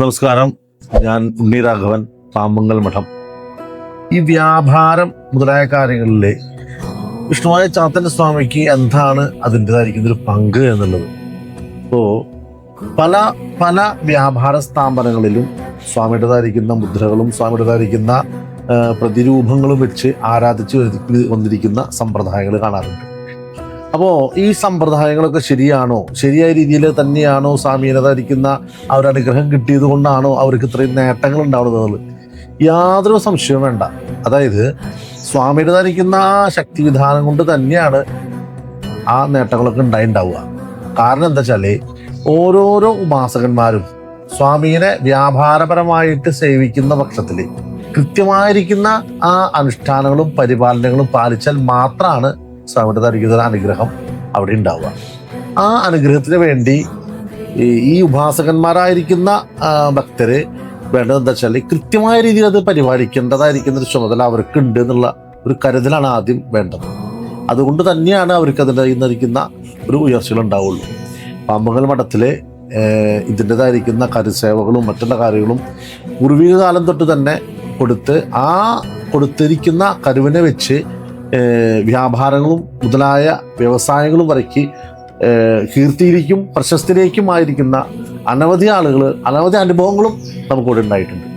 നമസ്കാരം. ഞാൻ ഉണ്ണി രാഘവൻ പാമ്പങ്കൽ മഠം. ഈ വ്യാപാരം മുതലായ കാര്യങ്ങളിൽ വിഷ്ണുവായ ചാത്തന്റെ സ്വാമിക്ക് എന്താണ് അതിന്റെതായിരിക്കുന്ന ഒരു പങ്ക് എന്നുള്ളത്? അപ്പോൾ പല പല വ്യാപാര സ്ഥാപനങ്ങളിലും സ്വാമിയുടേതായിരിക്കുന്ന മുദ്രകളും സ്വാമിയുടേതായിരിക്കുന്ന പ്രതിരൂപങ്ങളും വെച്ച് ആരാധിച്ച് വന്നിരിക്കുന്ന സമ്പ്രദായങ്ങൾ കാണാറുണ്ട്. അപ്പോൾ ഈ സമ്പ്രദായങ്ങളൊക്കെ ശരിയാണോ? ശരിയായ രീതിയിൽ തന്നെയാണോ സ്വാമീനതായിരിക്കുന്ന അവരനുഗ്രഹം കിട്ടിയത് കൊണ്ടാണോ അവർക്ക് ഇത്രയും നേട്ടങ്ങൾ ഉണ്ടാവുന്നത്? യാതൊരു സംശയവും വേണ്ട. അതായത് സ്വാമിയുടെ ധരിക്കുന്ന ആ ശക്തി വിധാനം കൊണ്ട് തന്നെയാണ് ആ നേട്ടങ്ങളൊക്കെ ഉണ്ടായിണ്ടാവുക. കാരണം എന്താ വെച്ചാൽ ഓരോരോ ഉപാസകന്മാരും സ്വാമീനെ വ്യാപാരപരമായിട്ട് സേവിക്കുന്ന പക്ഷത്തിൽ കൃത്യമായിരിക്കുന്ന ആ അനുഷ്ഠാനങ്ങളും പരിപാലനങ്ങളും പാലിച്ചാൽ മാത്രമാണ് സ്വാമിയുടെ ധരിക്കുന്ന അനുഗ്രഹം അവിടെ ഉണ്ടാവുക. ആ അനുഗ്രഹത്തിന് വേണ്ടി ഈ- ഉപാസകന്മാരായിരിക്കുന്ന ഭക്തര് വേണ്ടത് എന്താ വെച്ചാൽ കൃത്യമായ രീതിയിൽ അത് പരിപാലിക്കേണ്ടതായിരിക്കുന്ന ഒരു ചുമതല അവർക്ക് ഉണ്ട് എന്നുള്ള ഒരു കരുതലാണ് ആദ്യം വേണ്ടത്. അതുകൊണ്ട് തന്നെയാണ് അവർക്ക് അതിന്റെ ഒരു ഉയർച്ചകൾ ഉണ്ടാവുള്ളൂ. പാമ്പുകൾ മഠത്തിലെ ഇതിന്റെതായിരിക്കുന്ന കരുസേവകളും മറ്റുള്ള കാര്യങ്ങളും പൂർവിക കാലം തൊട്ട് തന്നെ കൊടുത്ത് ആ കൊടുത്തിരിക്കുന്ന കരുവിനെ വെച്ച് വ്യാപാരങ്ങളും മുതലായ വ്യവസായങ്ങളും വരയ്ക്ക് കീർത്തിയിലേക്കും പ്രശസ്തിയിലേക്കുമായിരിക്കുന്ന അനവധി ആളുകൾ അനവധി അനുഭവങ്ങളും നമുക്കിവിടെ ഉണ്ടായിട്ടുണ്ട്.